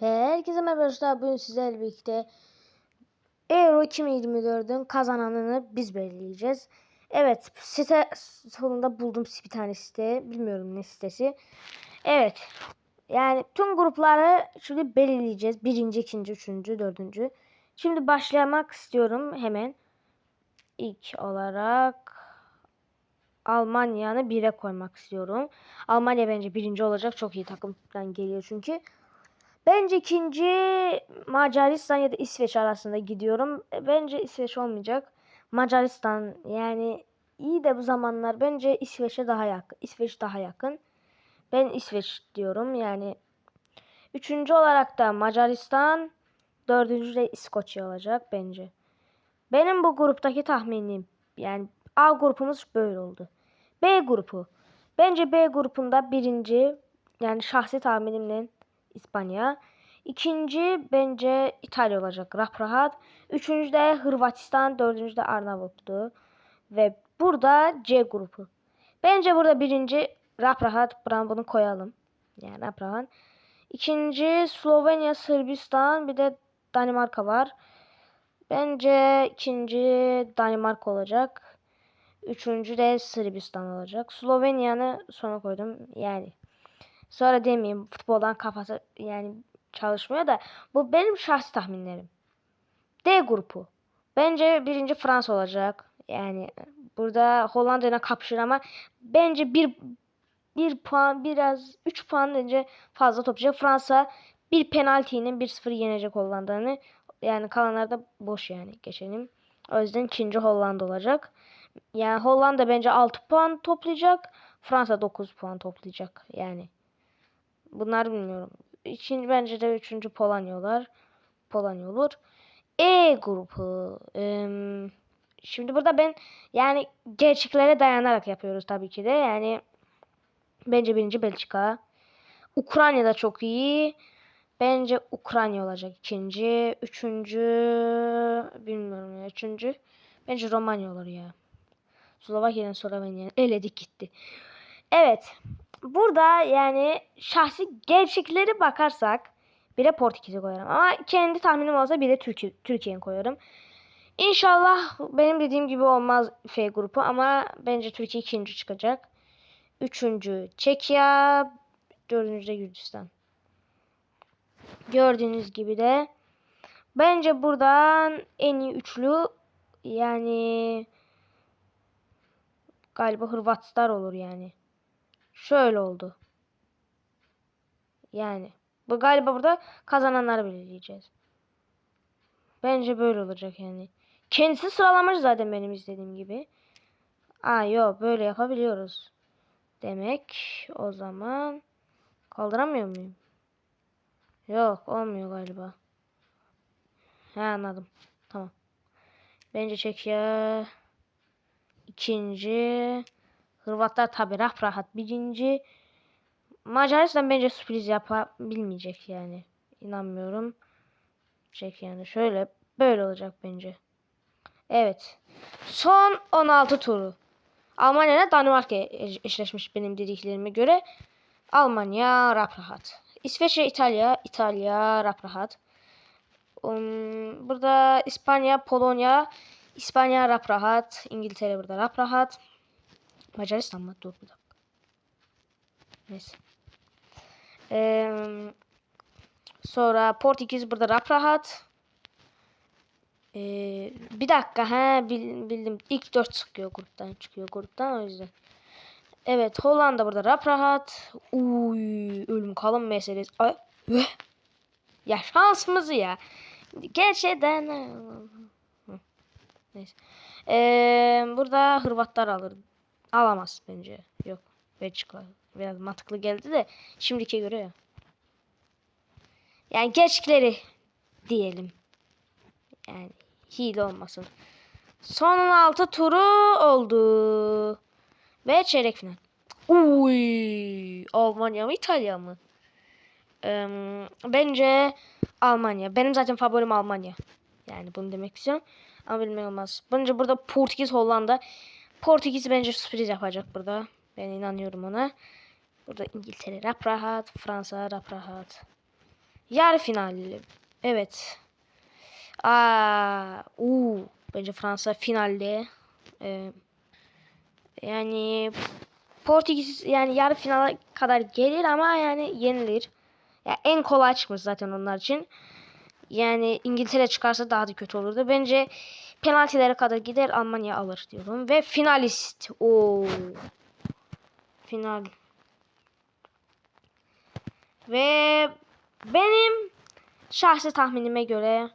Herkese merhaba arkadaşlar. Bugün sizlerle birlikte Euro 2024'ün kazananını biz belirleyeceğiz. Evet site sonunda buldum bir tane site. Bilmiyorum ne sitesi. Evet. Yani tüm grupları şimdi belirleyeceğiz. Birinci, ikinci, üçüncü, dördüncü. Şimdi başlamak istiyorum hemen. İlk olarak Almanya'nı 1'e koymak istiyorum. Almanya bence birinci olacak. Çok iyi takımdan geliyor çünkü. Bence ikinci Macaristan ya da İsveç arasında gidiyorum. E, Bence İsveç olmayacak. Macaristan yani iyi de bu zamanlar bence İsveç'e daha yakın. İsveç daha yakın. Ben İsveç diyorum yani. Üçüncü olarak da Macaristan. Dördüncü de İskoçya olacak bence. Benim bu gruptaki tahminim yani A grupumuz böyle oldu. B grupu. Bence B grupunda birinci yani şahsi tahminimle İspanya. İkinci bence İtalya olacak rap rahat. Üçüncü de Hırvatistan. Dördüncü de Arnavutlu. Ve burada C grubu. Bence burada birinci rap rahat. Buradan bunu koyalım. Yani rap rahat. İkinci Slovenya, Sırbistan. Bir de Danimarka var. Bence ikinci Danimarka olacak. Üçüncü de Sırbistan olacak. Slovenya'nı sona koydum. Yani Sonra demeyeyim futboldan kafası yani çalışmıyor da bu benim şahsi tahminlerim. D grubu. Bence birinci Fransa olacak. Yani burada Hollanda ile kapışır ama bence bir bir puan biraz 3 puan önce fazla toplayacak. Fransa bir penaltinin 1-0 yenecek Hollanda'nı. Yani kalanlar da boş yani geçelim. O yüzden ikinci Hollanda olacak. Yani Hollanda bence 6 puan toplayacak. Fransa 9 puan toplayacak. Yani Bunlar bilmiyorum. İkinci bence de üçüncü Polonya olur. Polonya olur. E grubu. Ee, şimdi burada ben yani gerçeklere dayanarak yapıyoruz tabii ki de. Yani bence birinci Belçika. Ukrayna da çok iyi. Bence Ukrayna olacak ikinci. Üçüncü bilmiyorum ya. Üçüncü bence Romanya olur ya. Slovakya'nın Slovenya'nın eledik gitti. Evet burada yani şahsi gerçekleri bakarsak bir de Portekiz'i koyarım. Ama kendi tahminim olsa bir de Türkiye, Türkiye'yi koyarım. İnşallah benim dediğim gibi olmaz F grubu ama bence Türkiye ikinci çıkacak. Üçüncü Çekya. Dördüncü de Gürcistan. Gördüğünüz gibi de bence buradan en iyi üçlü yani galiba Hırvatslar olur yani. Şöyle oldu. Yani. Bu galiba burada kazananları belirleyeceğiz. Bence böyle olacak yani. Kendisi sıralamış zaten benim istediğim gibi. Aa yok böyle yapabiliyoruz. Demek o zaman kaldıramıyor muyum? Yok olmuyor galiba. He anladım. Tamam. Bence çek ya. İkinci. Hırvatlar tabi rahat rahat birinci. Macaristan bence sürpriz yapabilmeyecek yani. İnanmıyorum. Çek yani şöyle böyle olacak bence. Evet. Son 16 turu. Almanya ile Danimarka eşleşmiş benim dediklerime göre. Almanya rap rahat. İsveç'e İtalya, İtalya rap rahat. Um, burada İspanya, Polonya, İspanya rap rahat. İngiltere burada rap rahat. Macaristan mı? Dur bir dakika. Neyse. Ee, sonra Portekiz burada rahat. Ee, bir dakika he bildim. İlk dört çıkıyor gruptan çıkıyor gruptan o yüzden. Evet Hollanda burada rap rahat. Uy ölüm kalım meselesi. Ay, ya şansımızı ya. Gerçekten. Neyse. Ee, burada Hırvatlar alır. Alamaz bence. Yok. Belçika. Biraz mantıklı geldi de şimdiki göre ya. Yani gerçekleri diyelim. Yani hile olmasın. Son 16 turu oldu. Ve çeyrek final. Uy, Almanya mı İtalya mı? Ee, bence Almanya. Benim zaten favorim Almanya. Yani bunu demek istiyorum. Ama bilmek olmaz. Bence burada Portekiz, Hollanda. Portekiz bence sürpriz yapacak burada. Ben inanıyorum ona. Burada İngiltere rap rahat. Fransa rap rahat. Yarı finalli. Evet. Aa, uu, bence Fransa finalde. Ee, yani Portekiz yani yarı finale kadar gelir ama yani yenilir. Ya en kolay çıkmış zaten onlar için. Yani İngiltere çıkarsa daha da kötü olurdu. Bence penaltilere kadar gider Almanya alır diyorum. Ve finalist. Oo. Final. Ve benim şahsi tahminime göre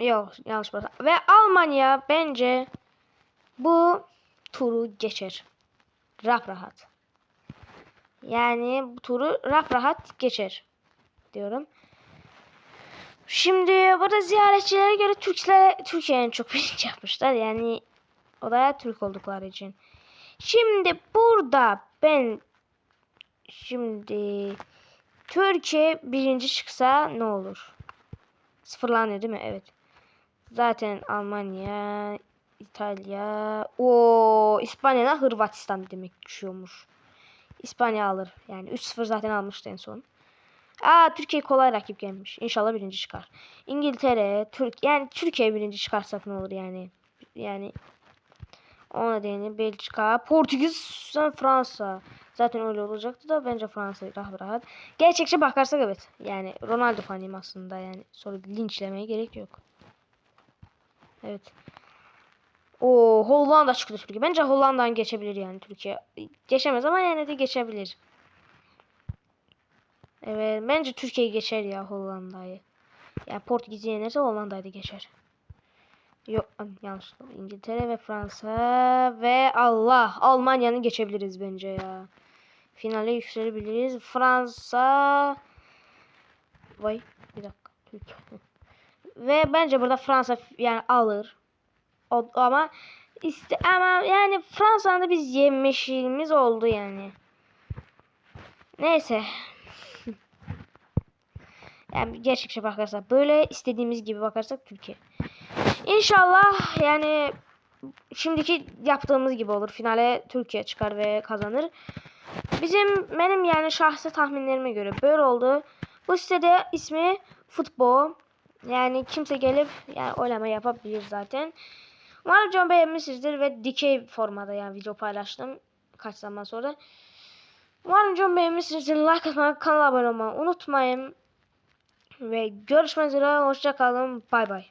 yok yanlış bak. Ve Almanya bence bu turu geçer. Rap rahat. Yani bu turu rap rahat geçer diyorum. Şimdi burada ziyaretçilere göre Türkler Türkiye'nin çok birinci yapmışlar. Yani o da Türk oldukları için. Şimdi burada ben şimdi Türkiye birinci çıksa ne olur? Sıfırlanıyor değil mi? Evet. Zaten Almanya, İtalya, o İspanya'da Hırvatistan demek düşüyormuş. İspanya alır. Yani 3-0 zaten almıştı en son. Aa Türkiye kolay rakip gelmiş. İnşallah birinci çıkar. İngiltere, Türk yani Türkiye birinci çıkarsak ne olur yani. Yani o nedeni Belçika, Portekiz, Fransa. Zaten öyle olacaktı da bence Fransa rahat rahat. Gerçekçi bakarsak evet. Yani Ronaldo fanıyım aslında yani. Sonra linçlemeye gerek yok. Evet. O Hollanda çıktı Türkiye. Bence Hollanda'dan geçebilir yani Türkiye. Geçemez ama yani de geçebilir. Evet bence Türkiye geçer ya Hollanda'yı. Yani Portekiz'i yenerse Hollanda'yı da geçer. Yok yanlış. İngiltere ve Fransa ve Allah Almanya'nı geçebiliriz bence ya. Finale yükselebiliriz. Fransa Vay bir dakika. Türkiye. ve bence burada Fransa yani alır. O, ama işte ama yani Fransa'da biz yemişimiz oldu yani. Neyse. Yani gerçekçe bakarsak böyle istediğimiz gibi bakarsak Türkiye. İnşallah yani şimdiki yaptığımız gibi olur. Finale Türkiye çıkar ve kazanır. Bizim benim yani şahsi tahminlerime göre böyle oldu. Bu sitede ismi futbol. Yani kimse gelip yani oylama yapabilir zaten. Umarım can beğenmişsinizdir ve dikey formada yani video paylaştım kaç zaman sonra. Umarım can beğenmişsinizdir. Like atmayı, kanala abone olmayı unutmayın. Ve görüşmek üzere. Hoşçakalın. Bay bay.